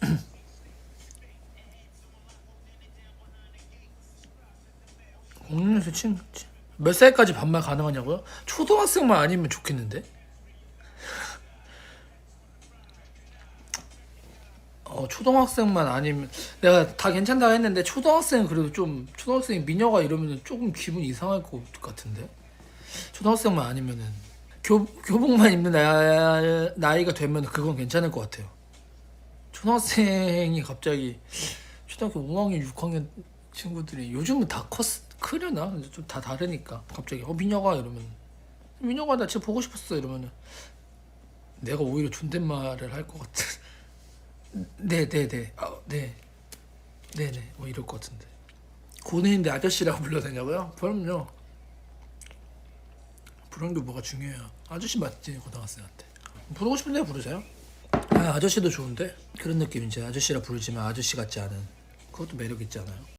공룡에서 친, 친- 몇 살까지 반말 가능하냐고요? 초등학생만 아니면 좋겠는데? 어 초등학생만 아니면 내가 다 괜찮다고 했는데 초등학생은 그래도 좀 초등학생이 미녀가 이러면 조금 기분 이상할 것 같은데 초등학생만 아니면은 교, 교복만 입는 나, 나이가 되면 그건 괜찮을 것 같아요 초등학생이 갑자기 초등학교 5학년 6학년 친구들이 요즘은 다 컸, 크려나? 좀 다 다르니까. 갑자기 어 미녀가 이러면 미녀가 나 진짜 보고 싶었어! 이러면은. 내가 오히려 존댓말을 할 것 같은. 네네네. 아, 네. 네네. 뭐 이럴 것 같은데. 고는인데 아저씨라고 불러도 되냐고요? 그럼요. 부르는 게 뭐가 중요해요. 아저씨 맞지? 고등학생한테. 부르고 싶은데 부르세요 아 아저씨도 좋은데? 그런 느낌이지 아저씨라 부르지만 아저씨 같지 않은. 그것도 매력 있잖아요